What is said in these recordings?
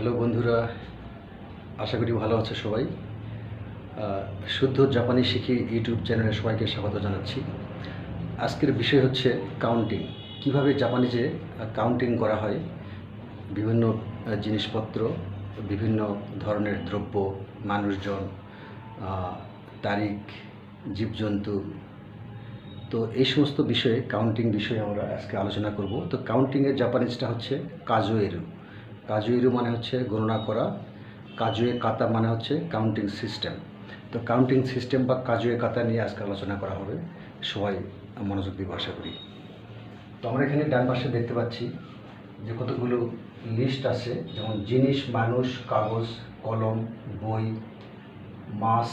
Hello বন্ধুরা, আশা করি ভালো আছে সবাই। শুদ্ধ জাপানি শিখি ইউটিউব চ্যানেলে সবাইকে স্বাগত জানাচ্ছি। আজকের বিষয় হচ্ছে কাউন্টিং। কীভাবে জাপানিজে কাউন্টিং করা হয়, বিভিন্ন জিনিসপত্র, বিভিন্ন ধরনের দ্রব্য, মানুষজন তারিখ, জীবজন্তু। তো এই সমস্ত বিষয়ে, কাউন্টিং বিষয়ে আমরা আজকে আলোচনা করব। তো কাউন্টিংয়ের জাপানিজটা হচ্ছে কাজুয়েরু। কাজুয়েরু মানে হচ্ছে গণনা করা, কাজুয়ে কাতা মানে হচ্ছে কাউন্টিং সিস্টেম তো কাউন্টিং সিস্টেম বা কাজুয়ে কাতা নিয়ে আজকে আলোচনা করা হবে। সবাই মনোযোগ দিয়ে আশা করি। তো আমরা এখানে ডান পাশে দেখতে পাচ্ছি যে কতগুলো লিস্ট আছে, যেমন জিনিস, মানুষ, কাগজ, কলম, বই, মাছ,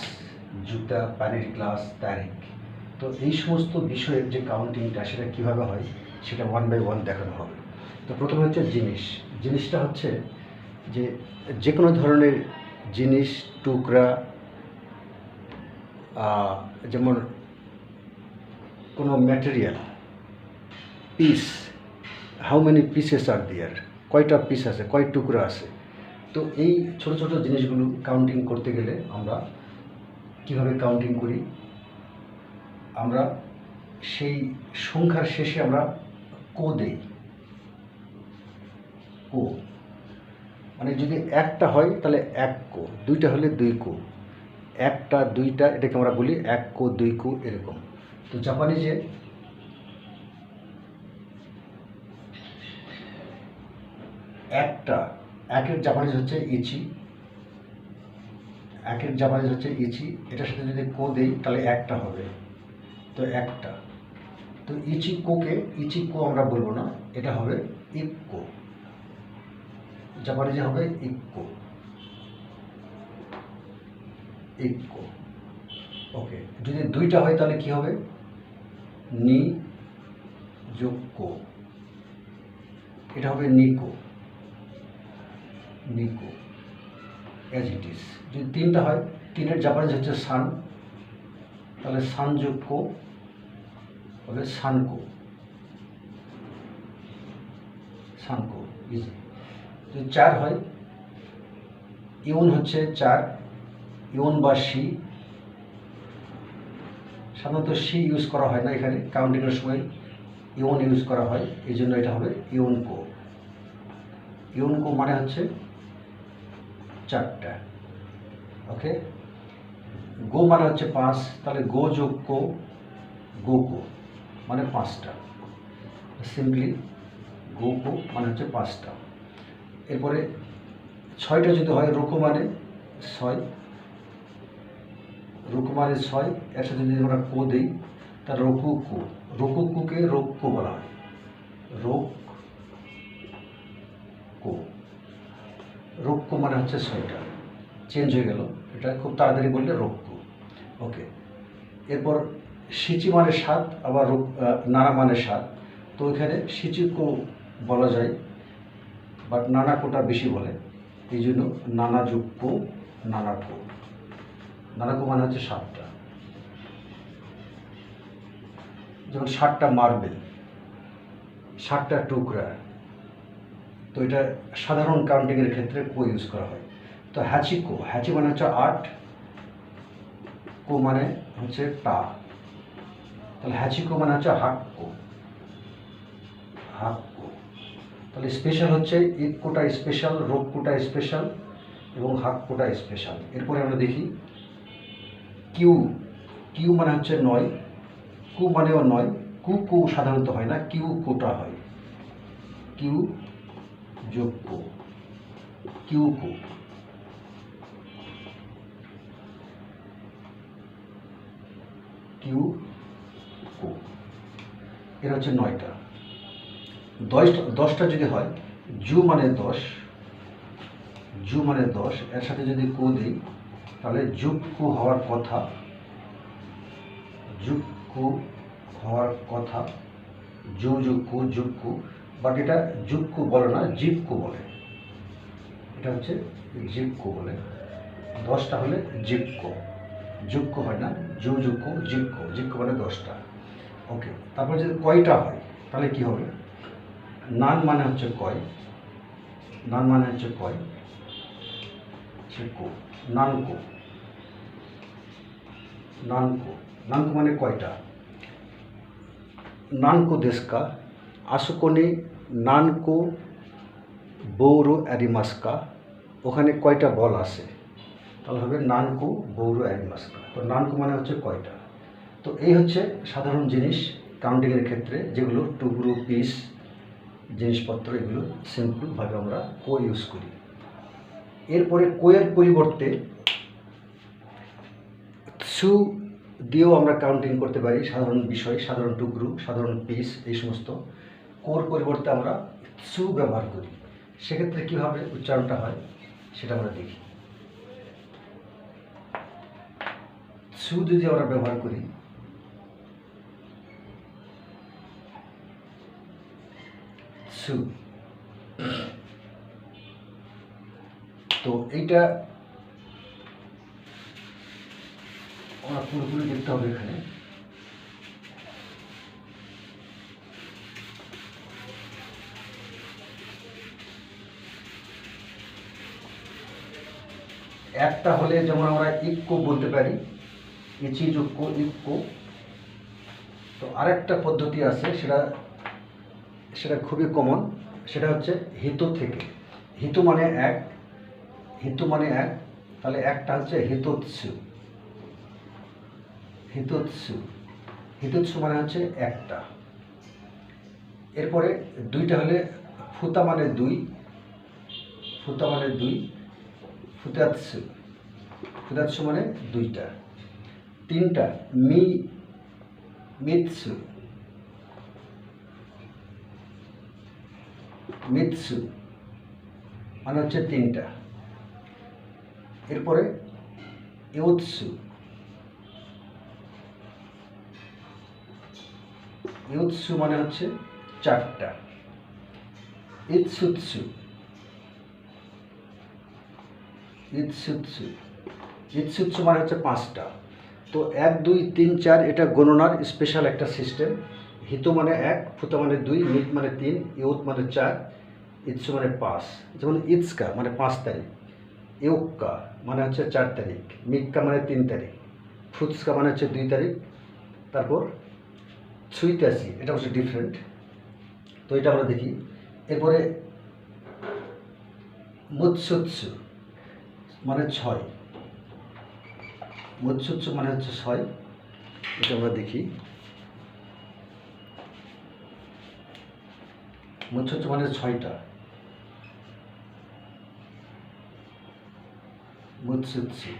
জুতা, পানির গ্লাস, তারিখ। তো এই সমস্ত বিষয়ের যে কাউন্টিংটা সেটা কীভাবে হয়, সেটা ওয়ান বাই ওয়ান দেখানো হবে। তো প্রথমে হচ্ছে জিনিস। জিনিসটা হচ্ছে যে যে কোনো ধরনের জিনিস, টুকরা যেমন কোনো material piece how many pieces are there কয়টা পিস আছে? কয় টুকরা আছে? তো এই ছোট ছোট জিনিসগুলো কাউন্টিং করতে গেলে আমরা কীভাবে কাউন্টিং করি? আমরা সেই সংখ্যার শেষে আমরা কো দেই। কো। মানে যদি একটা হয়, তাহলে এক কো। দুইটা হলে দুই কো। একটা, দুইটা, এটাকে আমরা বলি এক কো, দুই কো, এরকম। তো জাপানিজে একটা, একের জাপানিজ হচ্ছে ইচি। একের জাপানিজ হচ্ছে ইচি। এটার সাথে যদি কো দেই, তাহলে একটা হবে। তো একটা। তো ইচি কোকে ইচি কো আমরা বলব না। এটা হবে ইক্কো জাপানিজে হবে ইক্কো ইক্কো ওকে, যদি দুইটা হয় তাহলে কি হবে? নি যোগ কো এটা হবে নিকো। নিকো। অ্যাজ ইট ইজ যদি তিনটা হয়, তিনের জাপানিজ হচ্ছে সান। তাহলে সান যোগ কো হবে সানকো। সানকো ইজি চার হয়, ইউন হচ্ছে চার, ইউন বা সি। সাধারণত সি ইউজ করা হয় না এখানে কাউন্টিংয়ের সময় ইউন ইউজ করা হয়, এই জন্য এটা হবে ইউনকো ইউনকো মানে হচ্ছে চারটা। ওকে? গো মানে হচ্ছে পাঁচ, তাহলে গো যোগ কো, গো কো মানে পাঁচটা। সিম্পলি গো কো মানে হচ্ছে পাঁচটা। এরপরে ছয়টা যদি হয় রুকো মানে ছয় রুকু মানে ছয় এর সাথে যদি আমরা কো দিই তার রকু কু, রকু কুকে রোগ কো বলা হয়। রোগ কো। রোগ কো মানে হচ্ছে ছয়টা। চেঞ্জ হয়ে গেল। এটা খুব তাড়াতাড়ি বললে রোগ কো। ওকে। এরপর সিচি মানে সাত আবার নানা মানে সাত তো ওইখানে সিচি কো বলা যায়। বাট নানা কোটা বেশি বলে। এই জন্য নানা যোগ কো নানা কো মানে হচ্ছে সাতটা। যেমন ষাটটা মার্বেল ষাটটা টুকরা। তো এটা সাধারণ কাউন্টিংয়ের ক্ষেত্রে কো ইউজ করা হয়। তো হ্যাচিকো হ্যাচি মানে হচ্ছে আট, কো মানে হচ্ছে টা। তাহলে হ্যাচিকো মানে হচ্ছে হাক কো। হাক্কো তাহলে স্পেশাল হচ্ছে ইক কোটা স্পেশাল রোগ কোটা স্পেশাল এবং হাক কোটা স্পেশাল এরপরে আমরা দেখি, কিউ কিউ মানে হচ্ছে নয়, কু মানেও নয়, কু কু সাধারণত হয় না, কিউ কোটা হয়। কিউ যোগ কু, কিউ কু। কিউ কু। এর হচ্ছে নয়টা। দশটা দশটা যদি হয়, জু মানে দশ, জু মানে দশ, এর সাথে যদি কু দিই, তাহলে যুক্কু হওয়ার কথা যুক্কু হওয়ার কথা, জু যুক্কু যুক্কু বাট এটা যুক্কু বলে না জিক্কু বলে। এটা হচ্ছে জিক্কু বলে। দশটা হলে জিক্কু যুক্কু হয় না, জু যুক্কু জিক্কু জিক্কু মানে দশটা। ওকে, তারপর যদি কয়টা হয়, তাহলে কি হবে? নান মানে হচ্ছে কয়? নান মানে হচ্ছে কয়? কো। নানকো। নানকো। নানকো মানে কয়টা? নানকো দেশকা আশুকনে নানকো, বৌরো অ্যারিমাস্কা, ওখানে কয়টা বল আছে? তাহলে হবে নানকো, বৌরো অ্যারিমাস্কা। তো নানকো মানে হচ্ছে কয়টা? তো এই হচ্ছে সাধারণ জিনিস কাউন্টিংয়ের ক্ষেত্রে যেগুলো টুকরো, পিস জিনিসপত্র এগুলো সিম্পলভাবে আমরা কো ইউজ করি। এরপরে কোয়ের পরিবর্তে সু দিয়েও আমরা কাউন্টিং করতে পারি, সাধারণ বিষয়, সাধারণ টুকরু, সাধারণ পিস এই সমস্ত। কোর পরিবর্তে আমরা সু ব্যবহার করি। সেক্ষেত্রে কীভাবে উচ্চারণটা হয় সেটা আমরা দেখি। সু যদি আমরা ব্যবহার করি সু তো এইটা আমরা পুরোপুরি দেখতে হবে এখানে। একটা হলে যেমন আমরা ইক্কো বলতে পারি ইচি যোগ্য ইক্কো তো আরেকটা পদ্ধতি আছে, সেটা সেটা খুবই কমন সেটা হচ্ছে হিত থেকে। হিত মানে এক, হিত মানে এক, তাহলে একটা হচ্ছে হিতোৎসু। হিতোৎসু। হিতোৎসু মানে হচ্ছে একটা। এরপরে দুইটা হলে ফুতা মানে দুই, ফুতা মানে দুই, ফুতাৎসু। ফুতাৎসু মানে দুইটা। তিনটা মি, মিৎসু। মিৎসু। মানে হচ্ছে তিনটা। এরপরে ইউৎসু। ইউৎসু মানে হচ্ছে চারটা। ইৎসুৎসু। ইৎসুৎসু। ইৎসুৎসু মানে হচ্ছে পাঁচটা। তো এক, দুই, তিন, চার, এটা গণনার স্পেশাল একটা সিস্টেম হিত মানে এক, ফুতা মানে দুই মিট মানে তিন ইউত মানে চার ইৎসু মানে পাঁচ। যেমন ইৎসকা মানে পাঁচ তারিখ। ইউক্কা মানে হচ্ছে চার তারিখ। মিক্কা মানে তিন তারিখ। ফুৎসকা মানে হচ্ছে দুই তারিখ। তারপর ছুইতাসি, এটা হচ্ছে ডিফারেন্ট তো এটা আমরা দেখি। এরপরে মুৎসুৎসু মানে ছয়। মুৎসুৎসু মানে হচ্ছে ছয়। এটা আমরা দেখি। মুৎসুৎসু মানে ছয়টা। মুৎসুৎসু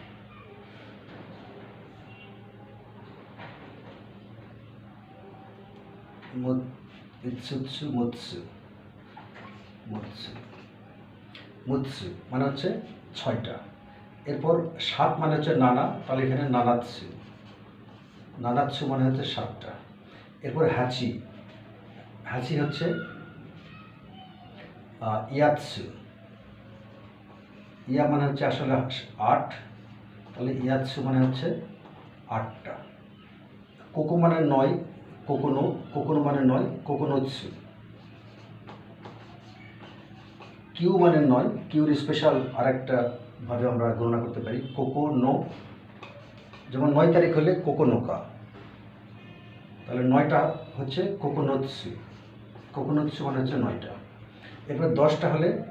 মুৎ- ইৎসুৎসু মুৎসু মুৎসু মুৎসু মানে হচ্ছে ছয়টা। এরপর সাত মানে হচ্ছে নানা, তাহলে এখানে নানাৎসু নানাৎসু মানে হচ্ছে সাতটা এরপর হ্যাচি হ্যাচি হচ্ছে ইয়াৎসু ইয়া মানে হচ্ছে আসলে আট, তাহলে ইয়াৎসু মানে হচ্ছে আটটা। কোকো মানে নয়, কোকোনো কোকোনো মানে নয়, কোকোনোৎসু। কিউ মানে নয়, কিউর স্পেশাল আরেকটা ভাবে আমরা গণনা করতে পারি কোকো নো যেমন নয় তারিখ হলে কোকোনোকা। তাহলে নয়টা হচ্ছে কোকোনোৎসু। কোকোনোৎসু মানে হচ্ছে নয়টা। এরপরে দশটা হলে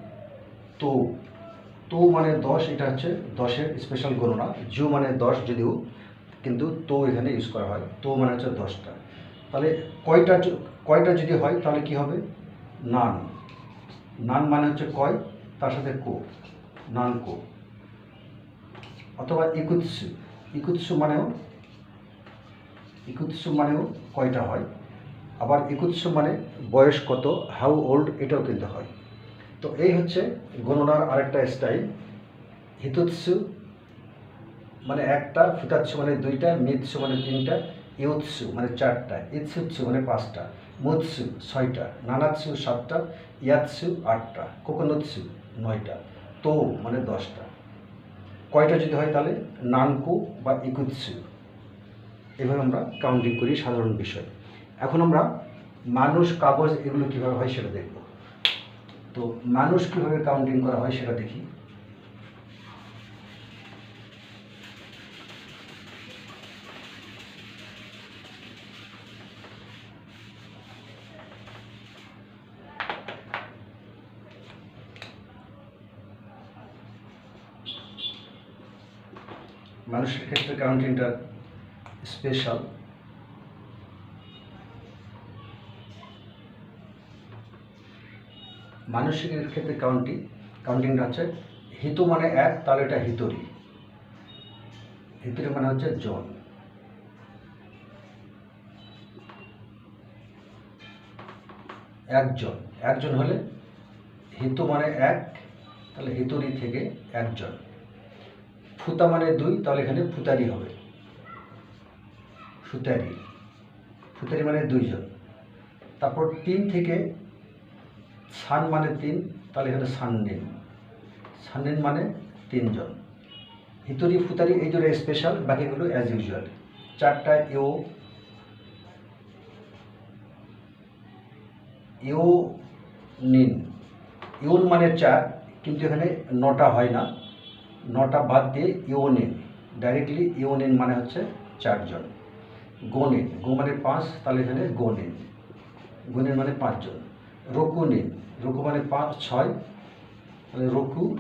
তো। তো মানে দশ, এটা হচ্ছে দশের স্পেশাল গণনা। জু মানে দশ যদিও, কিন্তু তো এখানে ইউজ করা হয়। তো মানে হচ্ছে দশটা। তাহলে কয়টা কয়টা যদি হয়, তাহলে কি হবে? নান। নান মানে হচ্ছে কয়? তার সাথে কো। নান কো। অথবা ইকুৎসু। ইকুৎসু মানেও ইকুৎসু মানেও কয়টা হয়? আবার ইকুৎসু মানে বয়স কত? হাউ ওল্ড এটাও কিন্তু হয়। তো এই হচ্ছে গণনার আরেকটা স্টাইল হিতুৎসু মানে একটা, ফুতাৎসু মানে দুইটা, মিৎসু মানে তিনটা ইউৎসু মানে চারটা, ইৎসুৎসু মানে পাঁচটা, মুৎসু ছয়টা, নানাৎসু সাতটা, ইয়াৎসু আটটা, কোকোনৎসু নয়টা, তো মানে দশটা। কয়টা যদি হয় তাহলে? নানকু বা ইকুৎসু। এভাবে আমরা কাউন্টিং করি সাধারণ বিষয়। এখন আমরা মানুষ, কাগজ এগুলো কীভাবে হয় সেটা দেখব। তো মানুষ কীভাবে কাউন্টিং করা হয় সেটা দেখি। মানুষের ক্ষেত্রে কাউন্টিংটা স্পেশাল মানুষের ক্ষেত্রে কাউন্টিং কাউন্টিংটা হচ্ছে হিতু মানে এক, তাহলে এটা হিতরি। হিতরি মানে হচ্ছে জন। একজন। একজন হলে হিতু মানে এক, তাহলে হিতুরি থেকে একজন। ফুতা মানে দুই, তাহলে এখানে ফুতারি হবে। ফুতারি। ফুতারি মানে দুইজন। তারপর তিন থেকে সান মানে তিন, তাহলে এখানে সাননিন সাননিন মানে তিনজন। হিতুরি ফুতারি, এই জন্য স্পেশাল বাকিগুলো অ্যাজ ইউজুয়াল চারটা এও ইউ নিন। ইউন মানে চার, কিন্তু এখানে নটা হয় না। নটা বাদ দিয়ে ইউনিন ডাইরেক্টলি ইউনিন মানে হচ্ছে চারজন। গনিন গো মানে পাঁচ, তাহলে এখানে গনিন গনিন মানে পাঁচজন। রকু নিন রকু মানে পাঁচ, ছয়, তাহলে রকু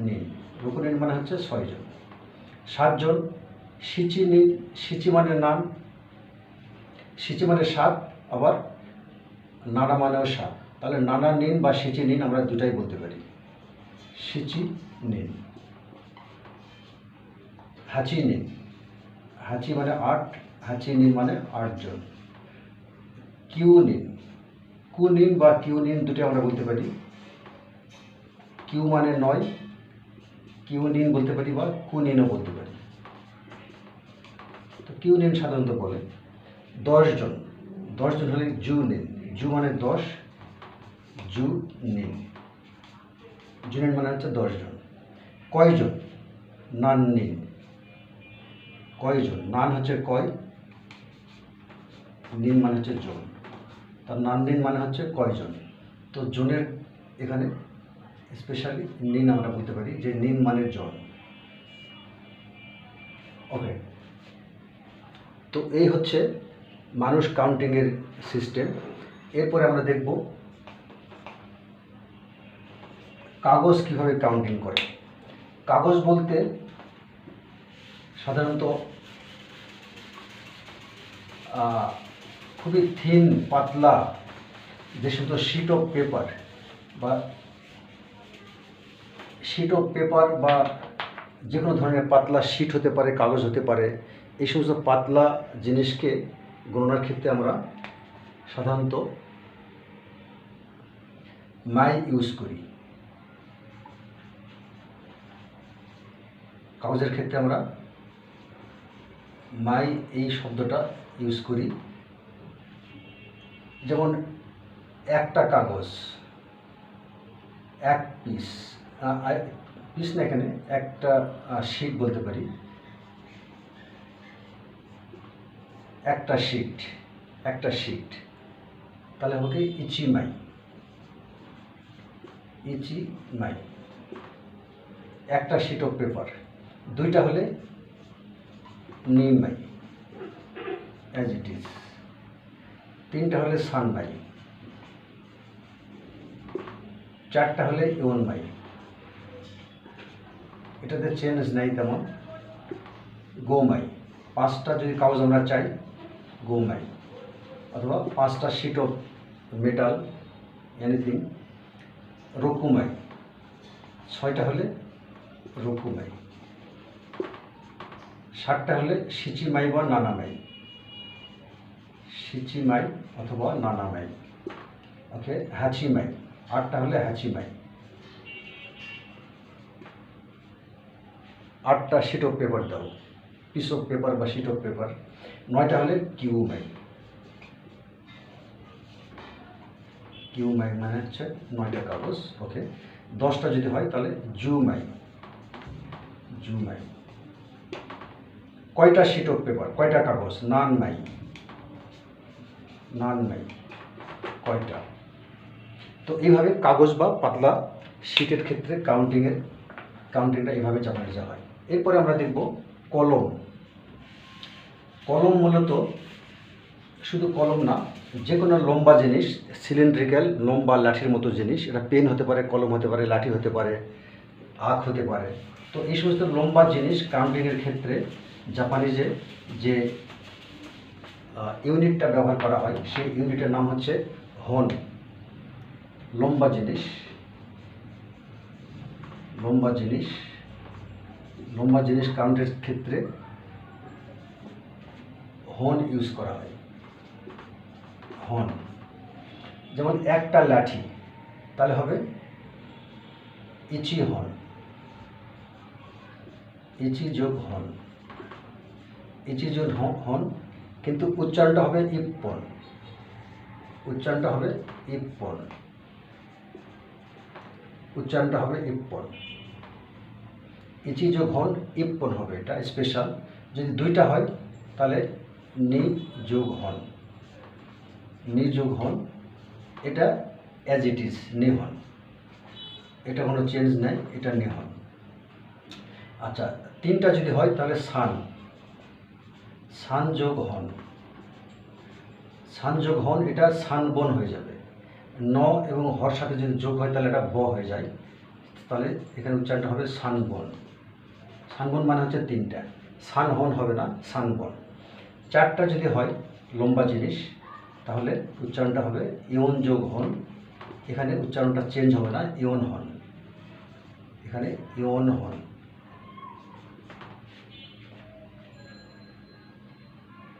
নিন রকু নিন মানে হচ্ছে ছয়জন সাতজন সিচি নিন সিচি মানে নাম সিচি মানে সাত, আবার নানা মানেও সাত। তাহলে নানা নিন বা সিচি নিন আমরা দুটাই বলতে পারি। সিচি নিন হাঁচি নিন হাঁচি মানে আট, হাঁচি নিন মানে আটজন কিউ নিন কু নিন বা কিউ নিন দুটো আমরা বলতে পারি। কিউ মানে নয়, কিউ নিন বলতে পারি বা কু নিনও বলতে পারি। তো কিউ নিন সাধারণত বলে। দশজন দশজন হলে জু নিন। জু মানে দশ, জু নিন। জু নিন মানে হচ্ছে দশজন কয়জন নান নিন। কয়জন নান হচ্ছে কয়? নিন মানে হচ্ছে জন। তার নান নিন মানে হচ্ছে কয়জন? তো জনের এখানে স্পেশালি নিন আমরা বলতে পারি যে নিন মানে জন। ওকে তো এই হচ্ছে মানুষ কাউন্টিংয়ের সিস্টেম এরপরে আমরা দেখব কাগজ কীভাবে কাউন্টিং করে। কাগজ বলতে সাধারণত খুবই থিন পাতলা, যে সমস্ত শিট অফ পেপার বা শিট অফ পেপার বা যে কোনো ধরনের পাতলা শিট হতে পারে, কাগজ হতে পারে, এই সমস্ত পাতলা জিনিসকে গণনার ক্ষেত্রে আমরা সাধারণত মাই ইউজ করি। কাগজের ক্ষেত্রে আমরা মাই এই শব্দটা ইউজ করি। যেমন একটা কাগজ, এক পিস পিস না এখানে, একটা শিট বলতে পারি। একটা শিট একটা শিট তাহলে হবে কি ইচি মাই ইচি মাই একটা শিট অফ পেপার দুইটা হলে নিমাই অ্যাজ ইট ইজ তিনটা হলে সানমাই চারটা হলে ইউনমাই এটাতে চেঞ্জ নেই তেমন। গোমাই পাঁচটা যদি কাগজ আমরা চাই গোমাই অথবা পাঁচটা শিট অফ মেটাল এনিথিং রকুমাই ছয়টা হলে রকুমাই সাতটা হলে সিচিমাই বা নানামাই সিচিমাই অথবা নানা নানামাই ওকে হ্যাচিমাই আটটা হলে হ্যাচিমাই আটটা শিট অফ পেপার দাও। পিস অফ পেপার বা শিট অফ পেপার নয়টা হলে কিউমাই কিউমাই মানে হচ্ছে নয়টা কাগজ, ওকে। দশটা যদি হয় তাহলে জুমাই জুমাই কয়টা শিট অফ পেপার কয়টা কাগজ? নান মাই নান মাই কয়টা? তো এইভাবে কাগজ বা পাতলা শিটের ক্ষেত্রে কাউন্টিংয়ের কাউন্টিংটা এইভাবে চাপানো যাওয়া হয় এরপরে আমরা দেখব কলম। কলম মূলত শুধু কলম না যে কোনো লম্বা জিনিস সিলিন্ড্রিক্যাল লম্বা লাঠির মতো জিনিস, এটা পেন হতে পারে, কলম হতে পারে, লাঠি হতে পারে, আখ হতে পারে। তো এই সমস্ত লম্বা জিনিস কাউন্টিংয়ের ক্ষেত্রে জাপানিজে যে ইউনিটটা ব্যবহার করা হয়। সেই ইউনিটের নাম হচ্ছে হন লম্বা জিনিস। লম্বা জিনিস। লম্বা জিনিস কাউন্টের ক্ষেত্রে হন ইউজ করা হয়। হন যেমন একটা লাঠি, তাহলে হবে ইচি হন ইচি যোগ হন ইচি যোগ হন কিন্তু উচ্চারণটা হবে ইপ্পন। উচ্চারণটা হবে ইপ্পন। উচ্চারণটা হবে ইপ্পন। ইচি যোগ হন ইপ্পন হবে, এটা স্পেশাল যদি দুইটা হয়, তাহলে নি যোগ হন নি যোগ হন এটা অ্যাজ ইট ইজ নিহন। এটা কোনো চেঞ্জ নেই, এটা নিহন। আচ্ছা তিনটা যদি হয়, তাহলে সান। সান যোগ হন। সানযোগ হন, এটা সান বন হয়ে যাবে। ন এবং হর সাথে যদি যোগ হয়, তাহলে এটা ব হয়ে যায়। তাহলে এখানে উচ্চারণটা হবে সানবন সানবন মানে হচ্ছে তিনটা। সান হন হবে না সানবন চারটা যদি হয়, লম্বা জিনিস, তাহলে উচ্চারণটা হবে ইয়ন যোগ হন। এখানে উচ্চারণটা চেঞ্জ হবে না, ইয়ন হন। এখানে ইয়ন হন।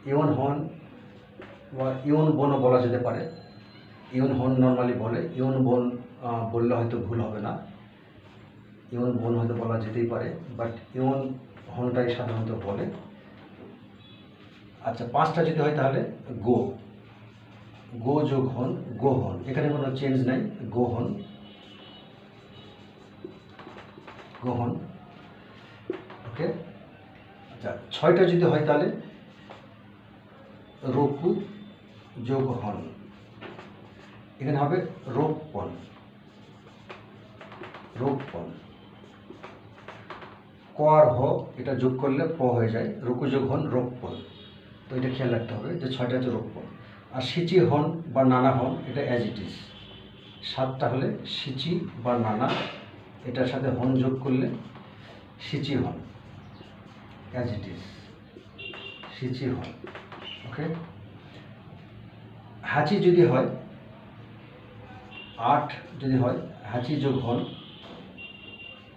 ইয়ন হন বা ইয়ন বনও বলা যেতে পারে। ইয়ন হন নর্মালি বলে ইয়ন বন বললে হয়তো ভুল হবে না। ইয়ন বন হয়তো বলা যেতেই পারে বাট ইয়ন হনটাই সাধারণত বলে। আচ্ছা পাঁচটা যদি হয় তাহলে গো। গো যোগ হন, গো হন। এখানে কোনো চেঞ্জ নাই, গো হন। গো হন। ওকে আচ্ছা ছয়টা যদি হয় তাহলে রোকু যোগ হন এখানে হবে রোপণ ক আর হ, এটা যোগ করলে প হয়ে যায়। রুকু যোগ হন রোপণ তো এটা খেয়াল রাখতে হবে যে ছয়টা হচ্ছে রোপণ আর সিচি হন বা নানা হন, এটা অ্যাজ ইট ইজ সাতটা হলে সিচি বা নানা, এটার সাথে হন যোগ করলে সিচি হন। অ্যাজ ইট ইজ সিচি হন। ওকে হাঁচি যদি হয়, আট যদি হয়, হাঁচি যোগ হন,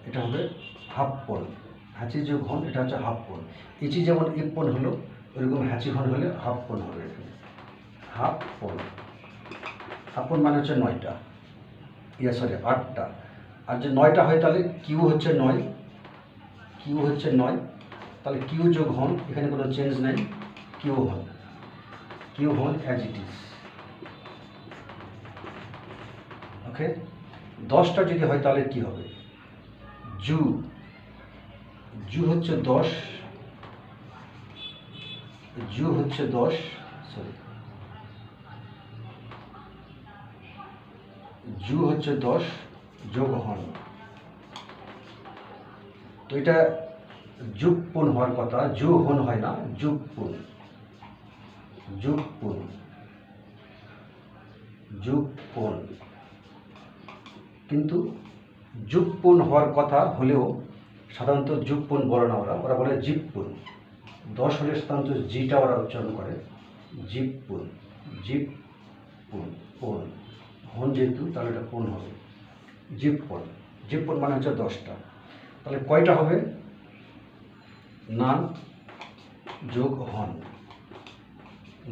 এটা হবে হাফ পন হাঁচি যোগ হন, এটা হচ্ছে হাফ পন ইচি যেমন ইপন হলো ওইরকম হাঁচি হন হলে হাফ পন হবে এখানে। হাফ পন হাফ পন মানে হচ্ছে নয়টা। ইয়া, সরি, আটটা। আর যে নয়টা হয় তাহলে কিউ হচ্ছে নয়। কিউ হচ্ছে নয়। তাহলে কিউ যোগ হন, এখানে কোনো চেঞ্জ নাই। কিউ হন। কিউ হন অ্যাজ ইট ইজ ওকে দশটা যদি হয়, তাহলে কি হবে? জু। জু হচ্ছে দশ। জু হচ্ছে দশ সরি জু হচ্ছে দশ যোগ হন তো এটা যুগপুন হওয়ার কথা জু হন হয় না যুগপুন যুগপুন যুগপুন কিন্তু যুগপুন হওয়ার কথা হলেও সাধারণত যুগপুন বলে না ওরা। ওরা বলে জীবপুন দশ হলে সাধারণত জিটা ওরা উচ্চারণ করে। জীবপুন জীবপুন পুন হন যেহেতু তাহলে এটা পুন হবে। জীবপুন জীবপুন মানে হচ্ছে দশটা। তাহলে কয়টা হবে? নান যোগ হন।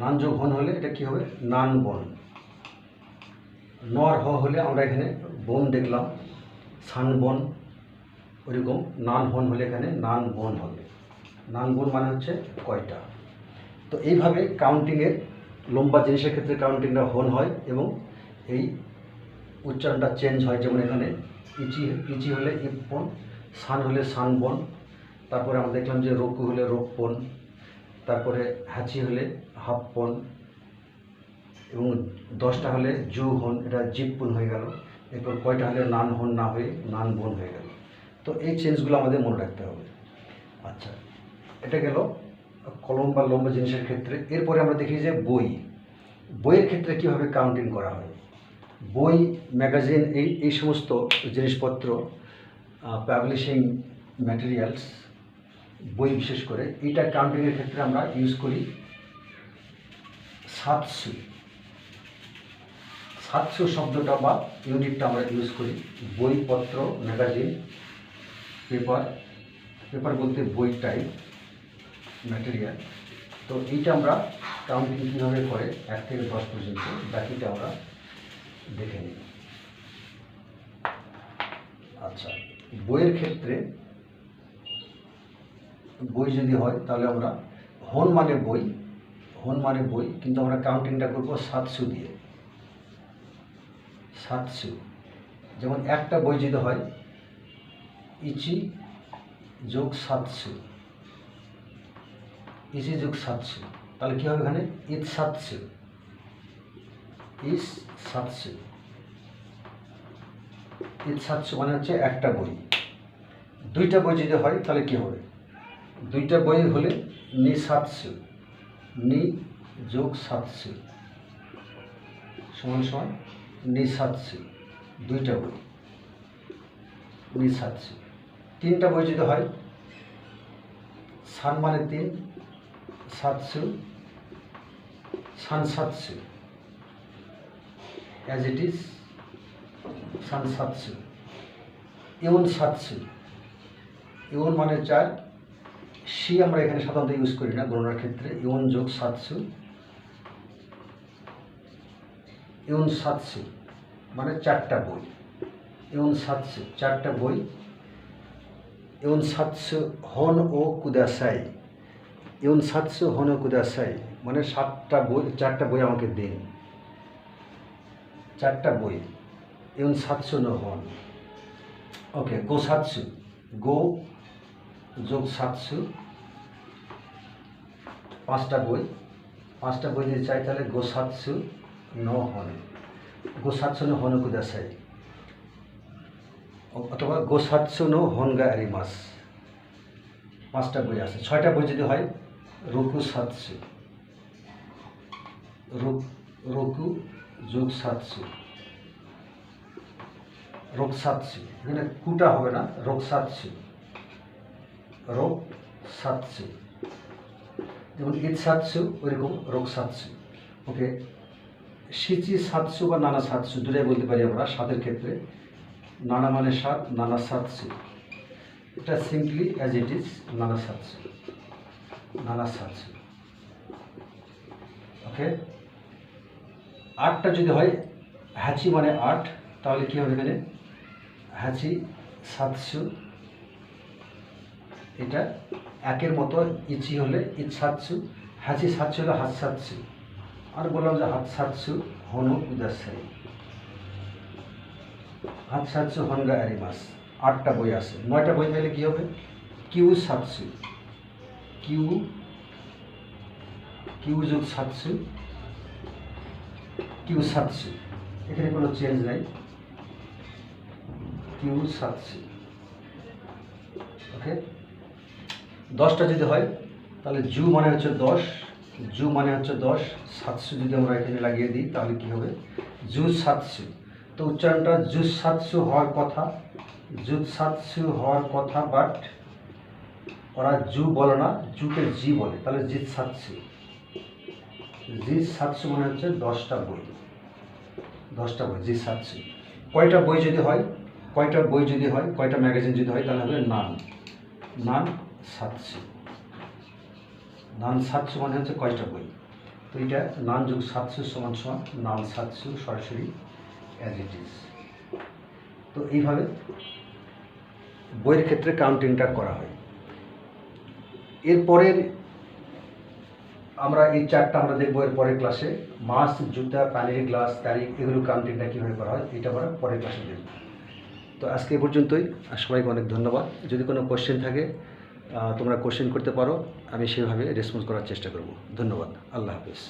নান যোগ হন হলে এটা কি হবে? নান বন। নর হ হলে আমরা এখানে বন দেখলাম, সান বন, ওইরকম নান হন হলে এখানে নান বন হবে। নান বন মানে হচ্ছে কয়টা? তো এইভাবে কাউন্টিংয়ের লম্বা জিনিসের ক্ষেত্রে কাউন্টিংটা হন হয় এবং এই উচ্চারণটা চেঞ্জ হয়, যেমন এখানে ইচি ইচি হলে ইপন সান হলে সান বন, তারপরে আমরা দেখলাম যে রোকু হলে রোপন তারপরে হাঁচি হলে হাপ্পন এবং দশটা হলে জু হন, এটা জিপপুন হয়ে গেল। এরপর কয়টা হলে নান হন না হয়ে নান বন হয়ে গেল। তো এই চেঞ্জগুলো আমাদের মনে রাখতে হবে। আচ্ছা এটা গেল কলম বা লম্বা জিনিসের ক্ষেত্রে। এরপরে আমরা দেখি যে বই। বইয়ের ক্ষেত্রে কীভাবে কাউন্টিং করা হয়? বই ম্যাগাজিন এই এই সমস্ত জিনিসপত্র পাবলিশিং ম্যাটেরিয়ালস বই বিশেষ করে, এটা কাউন্টিংয়ের ক্ষেত্রে আমরা ইউজ করি সাতশো। সাতশো শব্দটা বা ইউনিটটা আমরা ইউজ করি, বইপত্র ম্যাগাজিন পেপার পেপার বলতে বই টাইপ ম্যাটেরিয়াল তো এইটা আমরা কাউন্টিং কীভাবে করে, এক থেকে দশ পর্যন্ত, বাকিটা আমরা দেখে নিই। আচ্ছা বইয়ের ক্ষেত্রে বই যদি হয়, তাহলে আমরা হন মানে বই, হন মানে বই, কিন্তু আমরা কাউন্টিংটা করব সাতশো দিয়ে। সাতশো। যেমন একটা বই যদি হয়, ইচি যোগ সাতশো। ইচি যোগ সাতশো। তাহলে কী হবে এখানে? ইট সাতশো। ইস সাতশো। ইট সাতশো মানে হচ্ছে একটা বই। দুইটা বই যদি হয়, তাহলে কী হবে? দুইটা বই হলে নি সাতশো, নি যোগ সাতশো, সমান সমান নি সাতশো, দুইটা বই, নি সাতশো। তিনটা বই যদি হয়, সান মানে তিন, সাতশো, সান সাতশো অ্যাজ ইট ইজ সান সাতশো, ইউন সাতশো, ইউন মানে চার সি আমরা এখানে সাধারণত ইউজ করি না গণনার ক্ষেত্রে। ইউন যোগ সাতশো। ইউন সাতশো মানে চারটা বই। ইউন সাতশো, চারটা বই। ইউন সাতশো হন ও কুদাসাই। ইউন সাতশো হন ও কুদাসাই মানে সাতটা বই, চারটা বই আমাকে দিন। চারটা বই। ইউন সাতশো ন হন। ওকে, গো সাতশো। গো যোগ সাতশো। পাঁচটা বই। পাঁচটা বই যদি চাই তাহলে গো সাতশো ন হন। গো সাতশো ন হন কুদাসাই অথবা গো সাতশো ন হনগা আরিমাস পাঁচটা বই আছে। ছয়টা বই যদি হয়, রুকু সাতশো। রুকু যোগ সাতশো। রোগ সাতশো। এখানে কুটা হবে না রোগ সাতশো। রোগ সাতশো। যেমন ঈদ সাতশো, ওইরকম রোগ সাতশো। ওকে? সিচি সাতশো বা নানা সাতশো, দুটাই বলতে পারি আমরা সাতের ক্ষেত্রে। নানা মানে সাত, নানা সাতশো। এটা সিম্পলি অ্যাজ ইট ইজ নানা সাতশো। নানা সাতশো। ওকে? আটটা যদি হয় হ্যাচি মানে আট, তাহলে কী হবে এখানে? হ্যাচি সাতশো এটা একের মতো ইচি হলে ইচ সাতশো হ্যাচি সাতশো হলে হাত সাতশো আর বললাম যে হাত সাতশো হনু উদাসাই হাত সাতশো হনগা অ্যারিমাস আটটা বই আছে। নয়টা বই পেলে কী হবে? কিউ সাতশো কিউ কিউ যোগ সাতশো কিউ সাতশো এখানে কোনো চেঞ্জ নাই। কিউ সাতশো ওকে? দশটা যদি হয়, তাহলে জু মানে হচ্ছে দশ, জু মানে হচ্ছে দশ, সাতশো যদি আমরা এখানে লাগিয়ে দিই, তাহলে কি হবে? জু সাতশো। তো উচ্চারণটা জু সাতশো হওয়ার কথা, জু সাতশো হওয়ার কথা বাট ওরা জু বলে না, জুকে জি বলে, তাহলে জিত সাতশো। জি সাতশো মানে হচ্ছে দশটা বই। দশটা বই, জি সাতশো। কয়টা বই যদি হয়, কয়টা বই যদি হয়, কয়টা ম্যাগাজিন যদি হয়, তাহলে হবে নান। নান সাতশো। নান সাতশো মানে হচ্ছে কয়টা বই? তো এটা নান যোগ সাতশো সমান সমান নান সাতশো সরাসরি অ্যাজ ইট ইজ তো এইভাবে বইয়ের ক্ষেত্রে কাউন্টিংটা করা হয়। এরপরের আমরা এই চারটা আমরা দেখব এর পরের ক্লাসে মাছ, জুতা, পানির গ্লাস তারিখ, এগুলো কাউন্টিংটা কীভাবে করা হয়, এটা আমরা পরের ক্লাসে দেখব। তো আজকে এ পর্যন্তই। সবাইকে অনেক ধন্যবাদ। যদি কোনো কোশ্চেন থাকে তোমরা কোশ্চেন করতে পারো আমি সেভাবে রেসপন্স করার চেষ্টা করব। ধন্যবাদ। আল্লাহ হাফিজ।